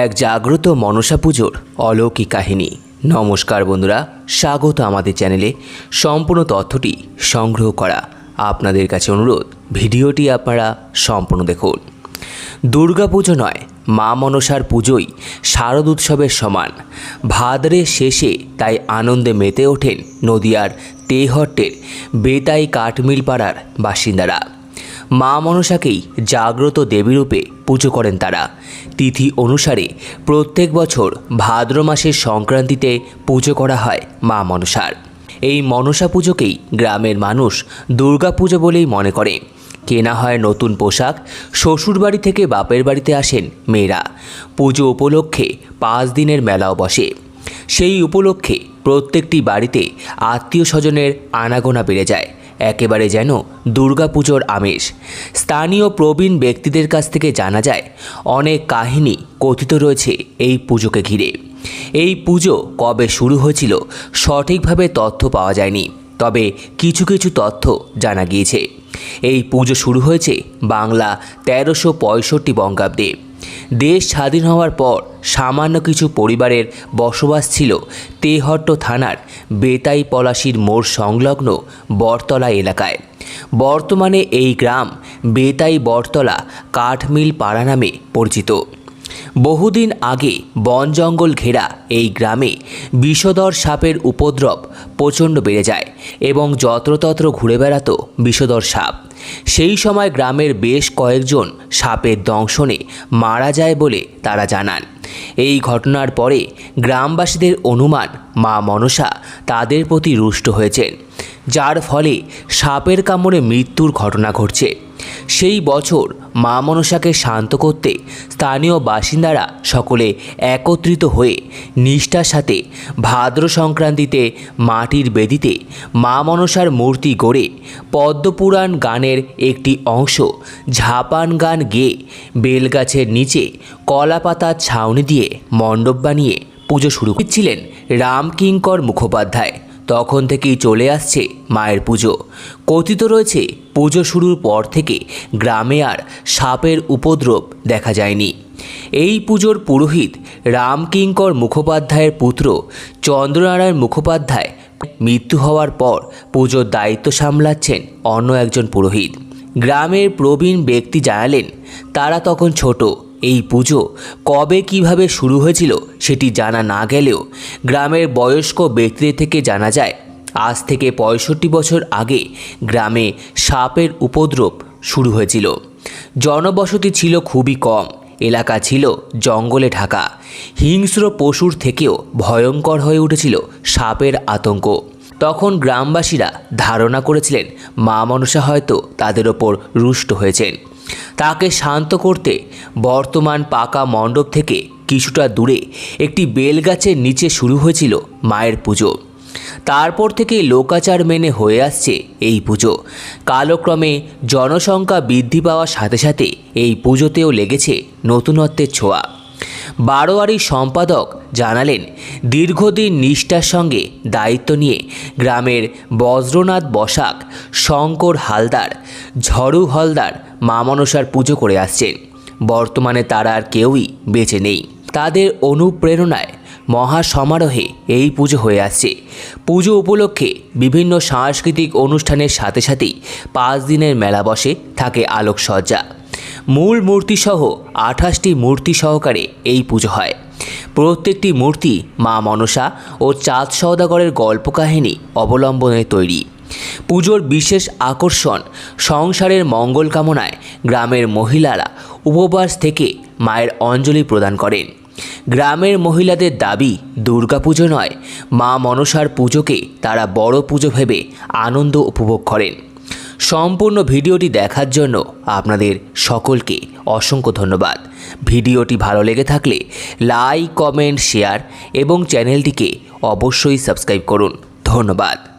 এক জাগ্রত মনসা পুজোর অলৌকিক কাহিনী। নমস্কার বন্ধুরা, স্বাগত আমাদের চ্যানেলে। সম্পূর্ণ তথ্যটি সংগ্রহ করা আপনাদের কাছে অনুরোধ, ভিডিওটি আপনারা সম্পূর্ণ দেখুন। দুর্গাপুজো নয়, মা মনসার পুজোই শারদ উৎসবের সমান। ভাদ্রের শেষে তাই আনন্দে মেতে ওঠেন নদিয়ার তেহট্টের বেতাই কাঠমিল পাড়ার বাসিন্দারা। মা মনসাকেই জাগ্রত দেবীরূপে পুজো করেন তারা। তিথি অনুসারে প্রত্যেক বছর ভাদ্র মাসের সংক্রান্তিতে পুজো করা হয় মা মনসার। এই মনসা পুজোকেই গ্রামের মানুষ দুর্গা পুজো বলেই মনে করে। কেনা হয় নতুন পোশাক শ্বশুরবাড়ি থেকে বাপের বাড়িতে আসেন মেয়েরা। পুজো উপলক্ষে পাঁচ দিনের মেলাও বসে। সেই উপলক্ষে প্রত্যেকটি বাড়িতে আত্মীয় স্বজনের আনাগোনা বেড়ে যায়। একেবারে যেন দুর্গাপুজোর আমেজ। স্থানীয় প্রবীণ ব্যক্তিদের কাছ থেকে জানা যায়, অনেক কাহিনী কথিত রয়েছে এই পুজোকে ঘিরে। এই পুজো কবে শুরু হয়েছিল সঠিকভাবে তথ্য পাওয়া যায়নি, তবে কিছু কিছু তথ্য জানা গিয়েছে। এই পুজো শুরু হয়েছে বাংলা তেরোশো পঁয়ষট্টি বঙ্গাব্দে। দেশ স্বাধীন হওয়ার পর সামান্য কিছু পরিবারের বসবাস ছিল তেহট্ট থানার বেতাই পলাশির মোড় সংলগ্ন বটতলা এলাকায়। বর্তমানে এই গ্রাম বেতাই বটতলা কাঠমিল পাড়া নামে পরিচিত। বহুদিন আগে বন জঙ্গল ঘেরা এই গ্রামে বিষধর সাপের উপদ্রব প্রচণ্ড বেড়ে যায় এবং যত্রতত্র ঘুরে বেড়াতো বিষধর সাপ। সেই সময় গ্রামের বেশ কয়েকজন সাপের দংশনে মারা যায় বলে তারা জানান। এই ঘটনার পরে গ্রামবাসীদের অনুমান মা মনসা তাদের প্রতি রুষ্ট হয়েছেন, যার ফলে সাপের কামড়ে মৃত্যুর ঘটনা ঘটছে। সেই বছর মা মনসাকে শান্ত করতে স্থানীয় বাসিন্দারা সকলে একত্রিত হয়ে নিষ্ঠার সাথে ভাদ্র সংক্রান্তিতে মাটির বেদিতে মা মনসার মূর্তি গড়ে পদ্মপুরাণ গানের একটি অংশ ঝাপান গান গেয়ে বেলগাছের নিচে কলাপাতার ছাউনি দিয়ে মণ্ডপ বানিয়ে পুজো শুরু করছিলেন রামকিঙ্কর মুখোপাধ্যায়। তখন থেকেই চলে আসছে মায়ের পুজো। কথিত রয়েছে, পুজো শুরুর পর থেকে গ্রামে আর সাপের উপদ্রব দেখা যায়নি। এই পুজোর পুরোহিত রামকিঙ্কর মুখোপাধ্যায়ের পুত্র চন্দ্রনারায়ণ মুখোপাধ্যায় মৃত্যু হওয়ার পর পুজোর দায়িত্ব সামলাচ্ছেন অন্য একজন পুরোহিত। গ্রামের প্রবীণ ব্যক্তি জানালেন, তারা তখন ছোট। এই পুজো কবে কীভাবে শুরু হয়েছিল সেটি জানা না গেলেও গ্রামের বয়স্ক ব্যক্তিদের থেকে জানা যায়, আজ থেকে পঁয়ষট্টি বছর আগে গ্রামে সাপের উপদ্রব শুরু হয়েছিল। জনবসতি ছিল খুবই কম, এলাকা ছিল জঙ্গলে ঢাকা। হিংস্র পশুর থেকেও ভয়ঙ্কর হয়ে উঠেছিল সাপের আতঙ্ক। তখন গ্রামবাসীরা ধারণা করেছিলেন, মা মনসা হয়তো তাদের ওপর রুষ্ট হয়েছেন। তাকে শান্ত করতে বর্তমান পাকা মণ্ডপ থেকে কিছুটা দূরে একটি বেলগাছের নিচে শুরু হয়েছিল মায়ের পুজো। তারপর থেকে লোকাচার মেনে হয়ে আসছে এই পুজো। কালক্রমে জনসংখ্যা বৃদ্ধি পাওয়ার সাথে সাথে এই পুজোতেও লেগেছে নতুনত্বের ছোঁয়া। বারোয়ারি সম্পাদক জানালেন, দীর্ঘদিন নিষ্ঠার সঙ্গে দায়িত্ব নিয়ে গ্রামের বজ্রনাথ বসাক, শঙ্কর হালদার, ঝড়ু হলদার মা মনসার পুজো করে আসছেন বর্তমানে তারা আর কেউই বেঁচে নেই। তাদের অনুপ্রেরণায় মহা সমারোহে এই পুজো হয়ে আসছে। পুজো উপলক্ষে বিভিন্ন সাংস্কৃতিক অনুষ্ঠানের সাথে সাথেই পাঁচ দিনের মেলা বসে থাকে আলোকসজ্জা। মূল মূর্তিসহ আঠাশটি মূর্তি সহকারে এই পুজো হয়। প্রত্যেকটি মূর্তি মা মনসা ও চাঁদ সওদাগরের গল্পকাহিনী অবলম্বনে তৈরি। পুজোর বিশেষ আকর্ষণ সংসারের মঙ্গল কামনায় গ্রামের মহিলারা উপবাস থেকে মায়ের অঞ্জলি প্রদান করেন। গ্রামের মহিলাদের দাবি, দুর্গাপুজো নয়, মা মনসার পুজোকে তারা বড় পুজো ভেবে আনন্দ উপভোগ করেন। সম্পূর্ণ ভিডিওটি দেখার জন্য আপনাদের সকলকে অসংখ্য ধন্যবাদ। ভিডিওটি ভালো লেগে থাকলে লাইক, কমেন্ট, শেয়ার এবং চ্যানেলটিকে অবশ্যই সাবস্ক্রাইব করুন। ধন্যবাদ।